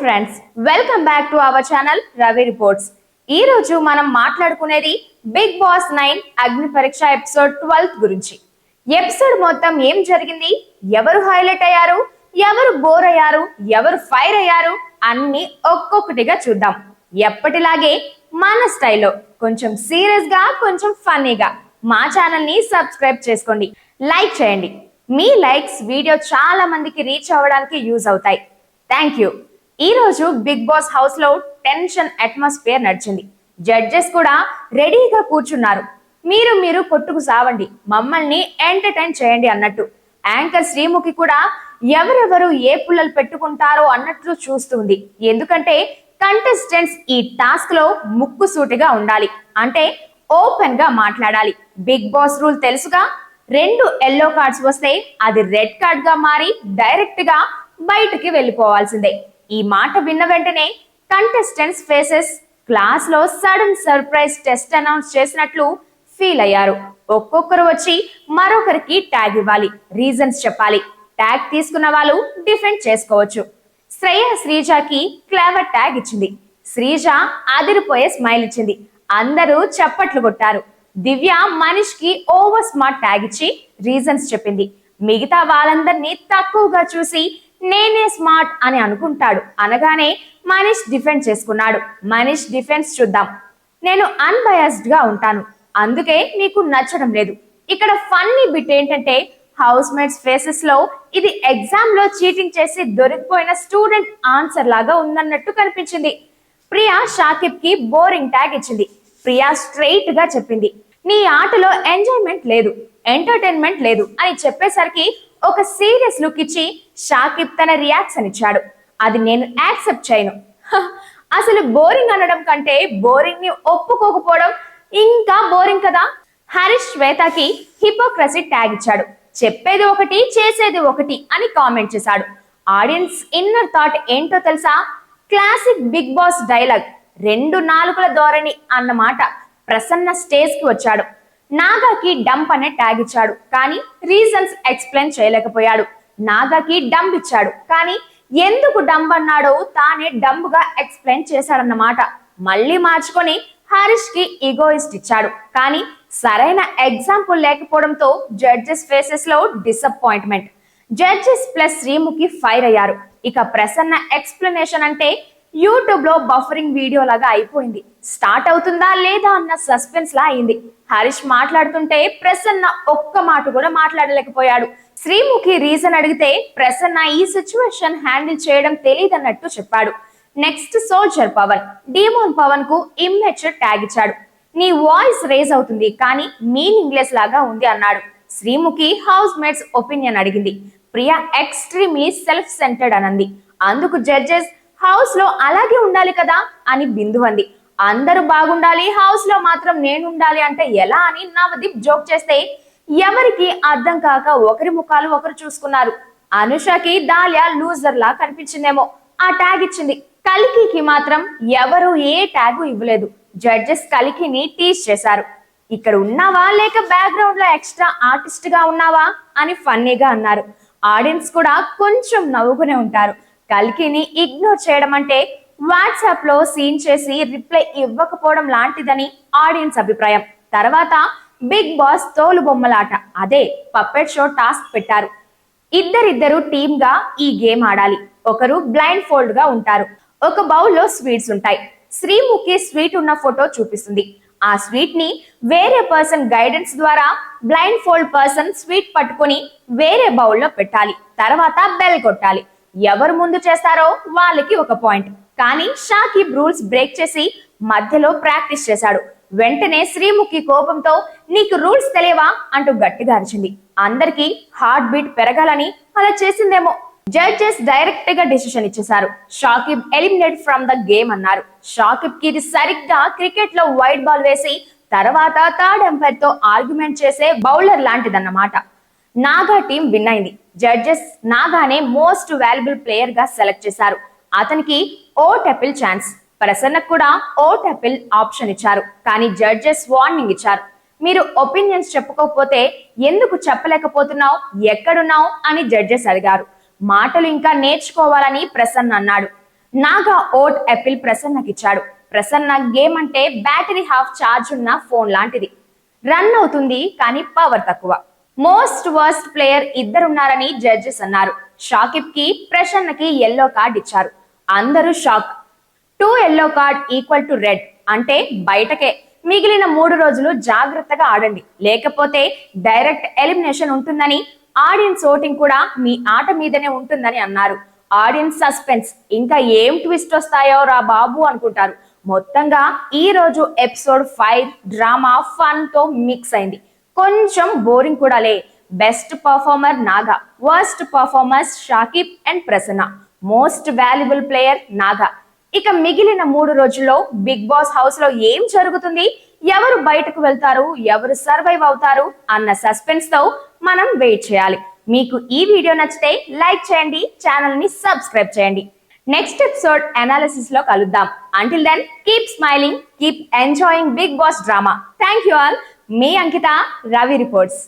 Friends welcome back to our channel Ravi reports ఈ రోజు మనం మాట్లాడుకునేది బిగ్ బాస్ నైన్ అగ్ని పరీక్ష ఎపిసోడ్ ట్వెల్త్ గురించి. ఎపిసోడ్ మొత్తం ఏం జరిగింది? ఎవరు హైలైట్ అయ్యారు? ఎవరు బోర్ అయ్యారు? ఎవరు ఫైర్ అయ్యారు? అన్ని ఒక్కొక్కటిగా చూద్దాం. ఎప్పటిలాగే మన స్టైల్లో కొంచెం సీరియస్గా కొంచెం ఫన్నీగా మా ఛానల్ని సబ్స్క్రైబ్ చేసుకోండి. లైక్ చేయండి. మీ లైక్స్ వీడియో చాలా మందికి రీచ్ అవ్వడానికి యూజ్ అవుతాయి. థ్యాంక్ యూ ఈ రోజు బిగ్ బాస్ హౌస్లో టెన్షన్ అట్మాస్ఫియర్ నడిచింది. జడ్జెస్ కూడా రెడీగా కూర్చున్నారు. మీరు మీరు కొట్టుకు సావండి. మమ్మల్ని ఎంటర్టైన్ చేయండి అన్నట్టు. యాంకర్ శ్రీముఖి కూడా ఎవరెవరు ఏ పుల్లలు పెట్టుకుంటారో అన్నట్లు చూస్తుంది. ఎందుకంటే కంటెస్టెంట్స్ ఈ టాస్క్లో ముక్కు సూటిగా ఉండాలి. అంటే ఓపెన్గా మాట్లాడాలి. బిగ్ బాస్ రూల్ తెలుసుగా? రెండు ఎల్లో కార్డ్స్ వస్తే అది రెడ్ కార్డ్గా మారి డైరెక్ట్గా బయటికి వెళ్ళిపోవాల్సిందే. ఈ మాట విన్న వెంటనే కంటెస్టెంట్స్ ఫేసెస్ క్లాస్లో సడన్ సర్ప్రైజ్ టెస్ట్ అనౌన్స్ చేసినట్లు ఫీల్ అయ్యారు. ఒక్కొక్కరు వచ్చి మరొకరికి ట్యాగ్ ఇవ్వాలి. రీజన్స్ చెప్పాలి. ట్యాగ్ తీసుకున్న వాళ్ళు డిఫెండ్ చేసుకోవచ్చు. శ్రేయ శ్రీజాకి క్లేవర్ ట్యాగ్ ఇచ్చింది. శ్రీజ అదిరిపోయే స్మైల్ ఇచ్చింది. అందరూ చప్పట్లు కొట్టారు. దివ్య మనీష్కి ఓవర్ స్మార్ట్ ట్యాగ్ ఇచ్చి రీజన్స్ చెప్పింది. మిగతా వాళ్ళందరినీ తక్కువగా చూసి నేనే స్మార్ట్ అని అనుకుంటాడు. అనగానే మనీష్ డిఫెండ్ చేసుకున్నాడు. మనీష్ డిఫెన్స్ చూద్దాం. నేను అన్బయాస్డ్గా ఉంటాను. అందుకే నీకు నచ్చడం లేదు. ఇక్కడ ఫన్నీ బిట్ ఏంటంటే హౌస్ మేట్స్ ఫేసెస్లో ఇది ఎగ్జామ్లో చీటింగ్ చేసి దొరికిపోయిన స్టూడెంట్ ఆన్సర్ లాగా ఉందన్నట్టు కనిపించింది. ప్రియా షాకిబ్కి బోరింగ్ ట్యాగ్ ఇచ్చింది. ప్రియా స్ట్రైట్గా చెప్పింది. నీ ఆటలో ఎంజాయ్మెంట్ లేదు. ఎంటర్టైన్మెంట్ లేదు అని చెప్పేసరికి ఒక సీరియస్ లుక్ ఇచ్చి షాకిబ్ తన రియాక్షన్ ఇచ్చాడు. అది నేను యాక్సెప్ట్ చేయను. అసలు బోరింగ్ అనడం కంటే బోరింగ్ని ఒప్పుకోకపోవడం ఇంకా బోరింగ్ కదా? హరీష్ శ్వేతకి హిపోక్రసీ ట్యాగ్ ఇచ్చాడు. చెప్పేది ఒకటి చేసేది ఒకటి అని కామెంట్ చేశాడు. ఆడియన్స్ ఇన్నర్ థాట్ ఏంటో తెలుసా? క్లాసిక్ బిగ్ బాస్ డైలాగ్ రెండు నాలుగుల ధోరణి అన్నమాట. ప్రసన్న స్టేజ్కి వచ్చాడు. నాగాకి డంప్ అనే ట్యాగ్ ఇచ్చాడు. కానీ రీజన్స్ ఎక్స్ప్లెయిన్ చేయలేకపోయాడు. నాగాకి డంప్ ఇచ్చాడు. కానీ ఎందుకు డంప్ అన్నాడో తానే డంప్గా ఎక్స్ప్లెయిన్ చేశాడన్నమాట. మళ్ళీ మార్చుకొని హరీష్కి ఈగోయిస్ట్ ఇచ్చాడు. కానీ సరైన ఎగ్జాంపుల్ లేకపోవడంతో judges ఫేసెస్లో disappointment. Judges plus Sreemukhi fire అయ్యారు. ఇక ప్రసన్న ఎక్స్ప్లెనేషన్ అంటే యూట్యూబ్లో బఫరింగ్ వీడియో లాగా అయిపోయింది. స్టార్ట్ అవుతుందా లేదా అన్న సస్పెన్స్ లా అయింది. హరీష్ మాట్లాడుతుంటే ప్రసన్న ఒక్క మాట కూడా మాట్లాడలేకపోయాడు. శ్రీముఖి రీజన్ అడిగితే ప్రసన్న ఈ సిచ్యువేషన్ హ్యాండిల్ చేయడం తెలియదన్నట్టు చెప్పాడు. Next soldier Pavan. డీమోన్ పవన్కు ఇమ్మెచ్యూర్ ట్యాగ్ ఇచ్చాడు. నీ వాయిస్ రేజ్ అవుతుంది కానీ మీనింగ్లెస్ లాగా ఉంది అన్నాడు. శ్రీముఖి హౌస్ మేట్స్ ఒపీనియన్ అడిగింది. ప్రియా ఎక్స్ట్రీమ్లీ సెల్ఫ్ సెంటర్డ్ అనంది. అందుకు జడ్జెస్ హౌస్లో అలాగే ఉండాలి కదా అని బిందు అంది. అందరూ బాగుండాలి హౌస్లో మాత్రం నేను ఉండాలి అంటే ఎలా అని నవదీప్ జోక్ చేస్తే ఎవరికి అర్థం కాక ఒకరి ముఖాలు ఒకరు చూసుకున్నారు. అనుషకి దాలియా లూజర్ లా కనిపించిందేమో. ఆ ట్యాగ్ ఇచ్చింది. కలికికి మాత్రం ఎవరు ఏ ట్యాగు ఇవ్వలేదు. జడ్జెస్ కలికిని టీచ్ చేశారు. ఇక్కడ ఉన్నావా లేక బ్యాక్గ్రౌండ్లో ఎక్స్ట్రా ఆర్టిస్ట్గా ఉన్నావా అని ఫన్నీగా అన్నారు. ఆడియన్స్ కూడా కొంచెం నవ్వుకునే ఉంటారు. కల్కిని ఇగ్నోర్ చేయడం అంటే వాట్సాప్లో సీన్ చేసి రిప్లై ఇవ్వకపోవడం లాంటిదని ఆడియన్స్ అభిప్రాయం. తర్వాత బిగ్ బాస్ తోలు బొమ్మలాట. అదే పప్పెట్ షో టాస్క్ పెట్టారు. ఇద్దరిద్దరు టీమ్గా ఈ గేమ్ ఆడాలి. ఒకరు బ్లైండ్ ఫోల్డ్గా ఉంటారు. ఒక బౌల్లో స్వీట్స్ ఉంటాయి. శ్రీముఖి స్వీట్ ఉన్న ఫోటో చూపిస్తుంది. ఆ స్వీట్ని వేరే పర్సన్ గైడెన్స్ ద్వారా బ్లైండ్ ఫోల్డ్ పర్సన్ స్వీట్ పట్టుకొని వేరే బౌల్లో పెట్టాలి. తర్వాత బెల్ కొట్టాలి. ఎవరు ముందు చేస్తారో వాళ్ళకి ఒక పాయింట్. కానీ షాకిబ్ రూల్స్ బ్రేక్ చేసి మధ్యలో ప్రాక్టీస్ చేశాడు. వెంటనే శ్రీముఖి కోపంతో నీకు రూల్స్ తెలియవా? అంటూ గట్టిగా అరిచింది. అందరికి హార్ట్ బీట్ పెరగాలని అలా చేసిందేమో. జడ్జెస్ డైరెక్ట్గా డిసిషన్ ఇచ్చేశారు. Shakib eliminate from the game అన్నారు. షాకిబ్కి ఇది సరిగ్గా క్రికెట్లో వైట్ బాల్ వేసి తర్వాత థర్డ్ ఎంపైర్తో ఆర్గ్యుమెంట్ చేసే బౌలర్ లాంటిదన్నమాట. నాగా టీం విన్ అయింది. జడ్జెస్ నాగానే మోస్ట్ వాల్యుబుల్ ప్లేయర్గా సెలెక్ట్ చేశారు. అతనికి ఓ టెపిల్ ఛాన్స్ ప్రసన్నకు కూడా ఓ టెపిల్ ఆప్షన్ ఇచ్చారు. కానీ జడ్జెస్ వార్నింగ్ ఇచ్చారు. మీరు ఒపీనియన్స్ చెప్పుకోకపోతే ఎందుకు చెప్పలేకపోతున్నావు ఎక్కడున్నావు అని జడ్జెస్ అడిగారు. మాటలు ఇంకా నేర్చుకోవాలని ప్రసన్న అన్నాడు. నాగా ఓట్ యాపిల్ ప్రసన్నకి ఇచ్చాడు. ప్రసన్న గేమ్ అంటే బ్యాటరీ హాఫ్ ఛార్జ్ ఉన్న ఫోన్ లాంటిది. రన్ అవుతుంది కానీ పవర్ తక్కువ. మోస్ట్ వర్స్ట్ ప్లేయర్ ఇద్దరున్నారని జడ్జెస్ అన్నారు. షాకిబ్కి ప్రసన్నకి ఎల్లో కార్డ్ ఇచ్చారు. అందరూ shock. Two yellow card equal to red అంటే బయటకే. మిగిలిన మూడు రోజులు జాగ్రత్తగా ఆడండి. లేకపోతే డైరెక్ట్ ఎలిమినేషన్ ఉంటుందని ఆడియన్స్ ఓటింగ్ కూడా మీ ఆట మీదనే ఉంటుందని అన్నారు. ఆడియన్స్ సస్పెన్స్ ఇంకా ఏం ట్విస్ట్ వస్తాయో రా బాబు అనుకుంటారు. మొత్తంగా ఈ రోజు ఎపిసోడ్ ఫైవ్ డ్రామా ఫన్తో మిక్స్ అయింది. కొంచెం బోరింగ్ కూడా లే. Best performer Naga worst performers Shakib and Prasanna most valuable player Naga. ఇక మిగిలిన మూడు రోజుల్లో బిగ్ బాస్ హౌస్లో ఏం జరుగుతుంది? ఎవరు బయటకు వెళ్తారు? ఎవరు సర్వైవ్ అవుతారు? అన్న సస్పెన్స్తో మనం వెయిట్ చేయాలి. మీకు ఈ వీడియో నచ్చితే లైక్ చేయండి ఛానల్ని సబ్స్క్రైబ్ చేయండి. నెక్స్ట్ ఎపిసోడ్ అనాలిసిస్లో కలుద్దాం. Until then keep smiling keep enjoying Big Boss drama thank you all me Ankita Ravi reports.